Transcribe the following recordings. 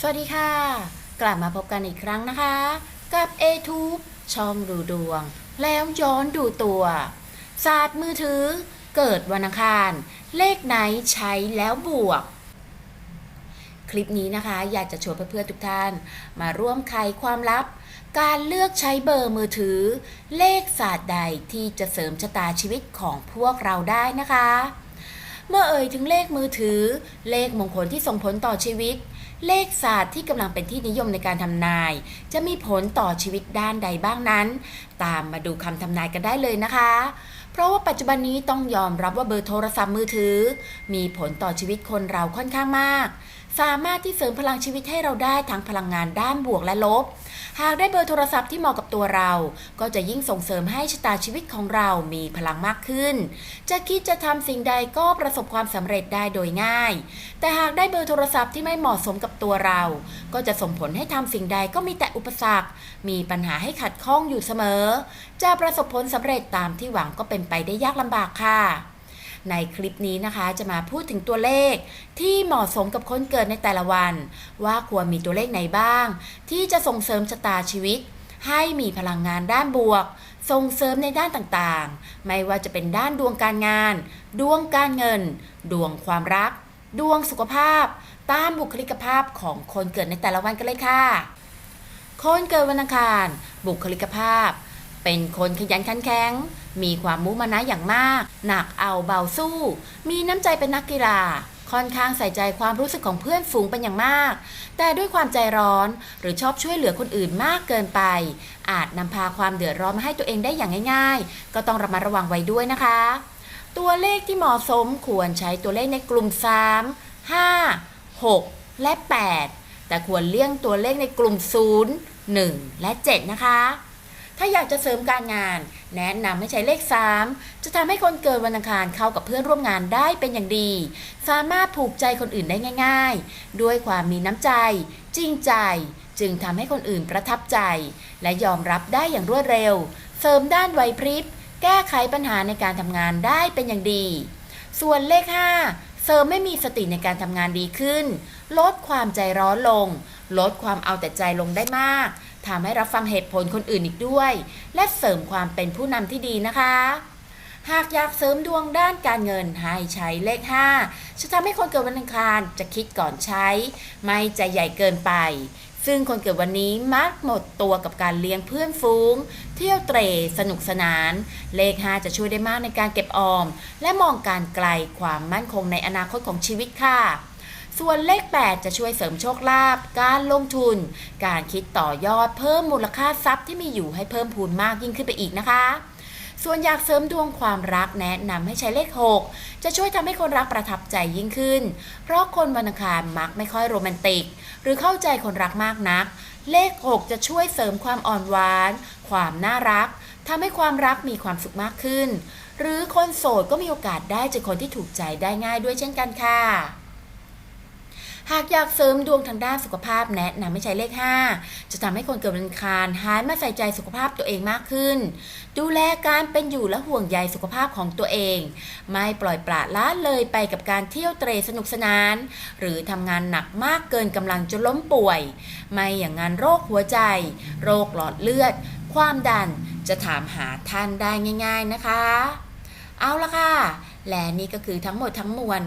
สวัสดีค่ะ กลับมาพบกันอีกครั้งนะคะ กับ a t u b e ช่องดูดวง แล้วย้อนดูตัวศาสตร์มือถือ เกิดวันอังคาร เลขไหนใช้แล้วบวก คลิปนี้นะคะ อยากจะชวนเพื่อนๆทุกท่าน มาร่วมไขความลับ การเลือกใช้เบอร์มือถือ เลขศาสตร์ใดที่จะเสริมชะตาชีวิตของพวกเราได้นะคะ เมื่อเอ่ยถึงเลขมือถือ เลขมงคลที่ส่งผลต่อชีวิต เลขศาสตร์ที่กำลังเป็นที่นิยมในการทำนาย จะมีผลต่อชีวิตด้านใดบ้างนั้น ตามมาดูคำทำนายกันได้เลยนะคะ เพราะว่าปัจจุบันนี้ต้องยอมรับว่าเบอร์โทรศัพท์มือถือ มีผลต่อชีวิตคนเราค่อนข้างมาก สามารถที่เสริมพลังชีวิตให้เราได้ทั้งพลังงานด้านบวกและลบ หากได้เบอร์โทรศัพท์ที่เหมาะกับตัวเรา ก็จะยิ่งส่งเสริมให้ชะตาชีวิตของเรามีพลังมากขึ้น จะคิดจะทำสิ่งใดก็ประสบความสำเร็จได้โดยง่าย แต่หากได้เบอร์โทรศัพท์ที่ไม่เหมาะสมกับตัวเรา ก็จะส่งผลให้ทำสิ่งใดก็มีแต่อุปสรรค มีปัญหาให้ขัดข้องอยู่เสมอ จะประสบผลสำเร็จตามที่หวังก็เป็นไปได้ยากลำบากค่ะ ในคลิปนี้นะคะจะมาพูดถึงตัวเลขที่เหมาะสมกับคนเกิดในแต่ละวัน ว่าควรมีตัวเลขไหนบ้าง ที่จะส่งเสริมชะตาชีวิต ให้มีพลังงานด้านบวก ส่งเสริมในด้านต่างๆ ไม่ว่าจะเป็นด้านดวงการงาน ดวงการเงิน ดวงความรัก ดวงสุขภาพ ตามบุคลิกภาพของคนเกิดในแต่ละวันกันเลยค่ะ คนเกิดวันอังคาร บุคลิกภาพ เป็นคนขยันขันแข็ง มีความมุมานะอย่างมาก หนักเอาเบาสู้ มีน้ำใจเป็นนักกีฬา ค่อนข้างใส่ใจความรู้สึกของเพื่อนฝูงเป็นอย่างมาก แต่ด้วยความใจร้อนหรือชอบช่วยเหลือคนอื่นมากเกินไป อาจนำพาความเดือดร้อนมาให้ตัวเองได้อย่างง่าย ๆ ก็ต้องระมัดระวังไว้ด้วยนะคะ ตัวเลขที่เหมาะสมควรใช้ตัวเลขในกลุ่ม 3 5 6 และ 8 แต่ควรเลี่ยงตัวเลขในกลุ่ม 0 1 และ 7 นะคะ ถ้าอยากจะเสริมการงาน แนะนำให้ใช้เลข 3 จะทำให้คนเกิดวันอังคารเข้ากับเพื่อนร่วมงานได้เป็นอย่างดี สามารถผูกใจคนอื่นได้ง่าย ๆ ด้วยความมีน้ำใจ จริงใจ จึงทำให้คนอื่นประทับใจ และยอมรับได้อย่างรวดเร็ว เสริมด้านไหวพริบ แก้ไขปัญหาในการทำงานได้เป็นอย่างดี ส่วนเลข 5เสริมไม่มีสติในการทำงานดีขึ้น ลดความใจร้อนลง ลดความเอาแต่ใจลงได้มาก ทำให้รับฟังเหตุผลคนอื่นอีกด้วย และเสริมความเป็นผู้นำที่ดีนะคะ หากอยากเสริมดวงด้านการเงินให้ใช้เลข 5 จะทำให้คนเกิดวันอังคารจะคิดก่อนใช้ ไม่ใจใหญ่เกินไป ซึ่งคนเกิดวันนี้มักหมดตัวกับการเลี้ยงเพื่อนฟูง เที่ยวเตร่สนุกสนาน เลข 5 จะช่วยได้มากในการเก็บออม และมองการไกลความมั่นคงในอนาคตของชีวิตค่ะ ส่วนเลข 8 จะช่วยเสริมโชคลาภการลงทุน การคิดต่อยอดเพิ่มมูลค่าทรัพย์ที่มีอยู่ให้เพิ่มพูนมากยิ่งขึ้นไปอีกนะคะ ส่วนอยากเสริมดวงความรักแนะนำให้ใช้เลข 6 จะช่วยทำให้คนรักประทับใจยิ่งขึ้น เพราะคนวันอังคารมักไม่ค่อยโรแมนติก หรือเข้าใจคนรักมากนัก เลข 6 จะช่วยเสริมความอ่อนหวาน ความน่ารักทำให้ความรักมีความสุขมากขึ้น หรือคนโสดก็มีโอกาสได้เจอคนที่ถูกใจได้ง่ายด้วยเช่นกันค่ะ หากอยากเสริมดวงทางด้านสุขภาพแนะนำให้ใช้เลข 5 จะทำให้คนเกิดวันอังคารหันมาใส่ใจสุขภาพตัวเองมากขึ้น ดูแลการเป็นอยู่และห่วงใยสุขภาพของตัวเอง ไม่ปล่อยปละละเลยไปกับการเที่ยวเตรสนุกสนาน หรือทำงานหนักมากเกินกำลังจนล้มป่วย ไม่อย่างนั้นโรคหัวใจ โรคหลอดเลือด ความดันจะถามหาท่านได้ง่าย ๆนะคะ เอาละค่ะ และนี่ก็คือทั้งหมดทั้งมวล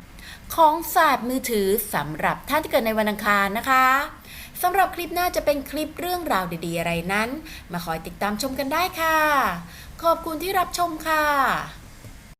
ของศาสตร์มือถือสำหรับท่านที่เกิดในวันอังคารนะคะสำหรับคลิปหน้าจะเป็นคลิปเรื่องราวดีๆอะไรนั้น มาคอยติดตามชมกันได้ค่ะ ขอบคุณที่รับชมค่ะ